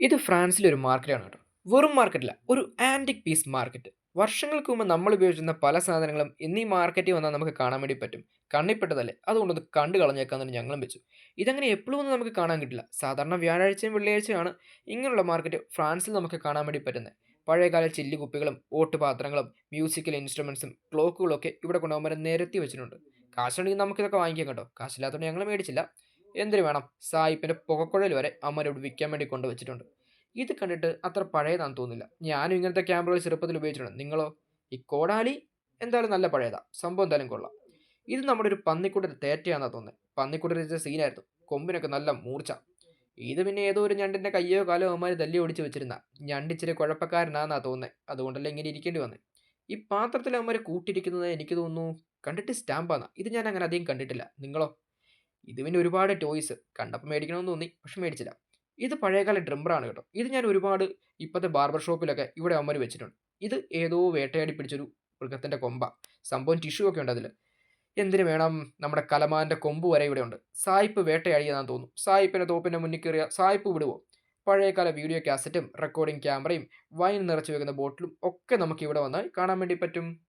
ഇത് ഫ്രാൻസിലെ ഒരു മാർക്കറ്റാണ് കേട്ടോ. വെറും മാർക്കറ്റില്ല ഒരു ആന്റിക് പീസ് മാർക്കറ്റ് വർഷങ്ങൾക്ക് മുമ്പ് നമ്മൾ ഉപയോഗിച്ചിരുന്ന പല സാധനങ്ങളും ഇന്ന് മാർക്കറ്റിൽ വന്നാൽ നമുക്ക് കാണാൻ വേണ്ടി പറ്റും. കണ്ണിപ്പെട്ടതല്ലേ അതുകൊണ്ടൊന്ന് കണ്ടു കളഞ്ഞേക്കാന്ന് ഞങ്ങളും വെച്ചു. ഇതങ്ങനെ എപ്പോഴും ഒന്നും നമുക്ക് കാണാൻ കിട്ടില്ല. സാധാരണ വ്യാഴാഴ്ചയും വെള്ളിയാഴ്ചയാണ് ഇങ്ങനെയുള്ള മാർക്കറ്റ് ഫ്രാൻസിൽ നമുക്ക് കാണാൻ വേണ്ടി പറ്റുന്നത്. പഴയകാല ചില്ലി കുപ്പികളും ഓട്ടുപാത്രങ്ങളും മ്യൂസിക്കൽ ഇൻസ്ട്രുമെൻസും ക്ലോക്കുകളൊക്കെ ഇവിടെ കൊണ്ടുപോകുമ്പോൾ നിരത്തി വെച്ചിട്ടുണ്ട്. കാശുണ്ടെങ്കിൽ നമുക്കിതൊക്കെ വാങ്ങിക്കാം കേട്ടോ. കാശില്ലാത്തതുകൊണ്ട് ഞങ്ങൾ മേടിച്ചില്ല. എന്തിനു വേണം? സായിപ്പിന്റെ പുകക്കുഴൽ വരെ അമ്മരോട് വിൽക്കാൻ വേണ്ടി കൊണ്ടുവച്ചിട്ടുണ്ട്. ഇത് കണ്ടിട്ട് അത്ര പഴയതാണെന്ന് തോന്നില്ല ഞാനും ഇങ്ങനത്തെ ക്യാമറകൾ ചെറുപ്പത്തിൽ ഉപയോഗിച്ചിട്ടുണ്ട്. നിങ്ങളോ? ഈ കോടാലി? എന്തായാലും നല്ല പഴയതാ. സംഭവം എന്തായാലും കൊള്ളാം. ഇത് നമ്മുടെ ഒരു പന്നിക്കുട്ടർ തേറ്റയാണെന്നാണ് തോന്നുന്നത് പന്നിക്കുട്ടർ വെച്ച സീനായിരുന്നു. കൊമ്പിനൊക്കെ നല്ല മൂർച്ച. ഇത് പിന്നെ ഏതോ ഒരു ഞണ്ടിന്റെ കയ്യോ കാലോ അവന്മാർ തല്ലി ഓടിച്ച് വെച്ചിരുന്ന. ഞണ്ടിച്ചിരി കുഴപ്പക്കാരനാന്നാ തോന്നുന്നത് അതുകൊണ്ടല്ലേ ഇങ്ങനെ ഇരിക്കേണ്ടി വന്നത് ഈ പാത്രത്തിൽ അവന്മാർ കൂട്ടിയിരിക്കുന്നത് എനിക്ക് തോന്നുന്നു കണ്ടിട്ട് സ്റ്റാമ്പാണ് ഇത് ഞാൻ അങ്ങനെ അധികം കണ്ടിട്ടില്ല. നിങ്ങളോ? ഇത് പിന്നെ ഒരുപാട് ടോയ്സ് കണ്ടപ്പോൾ മേടിക്കണമെന്ന് തോന്നി പക്ഷെ മേടിച്ചില്ല. ഇത് പഴയകാല ഡ്രംബറാണ് കേട്ടോ. ഇത് ഞാൻ ഒരുപാട് ഇപ്പോഴത്തെ ബാർബർ ഷോപ്പിലൊക്കെ ഇവിടെ അമ്മര് വെച്ചിട്ടുണ്ട്. ഇത് ഏതോ വേട്ടയാടി പിടിച്ചൊരു മൃഗത്തിന്റെ കൊമ്പ. സംഭവം ടിഷ്യൂ ഒക്കെ ഉണ്ട് അതിൽ എന്തിനു വേണം നമ്മുടെ കലമാന്റെ കൊമ്പ് വരെ ഇവിടെ ഉണ്ട്. സായിപ്പ് വേട്ടയാടിയതാണെന്ന് തോന്നുന്നു. സായിപ്പിന്റെ തോപ്പിന്റെ മുന്നിൽ കയറിയ സായിപ്പ് വിടുവോ? പഴയകാല വീഡിയോ കാസറ്റും റെക്കോർഡിംഗ് ക്യാമറയും വൈൻ നിറച്ചു വെക്കുന്ന ബോട്ടിലും ഒക്കെ നമുക്ക് ഇവിടെ വന്നാൽ കാണാൻ വേണ്ടി പറ്റും.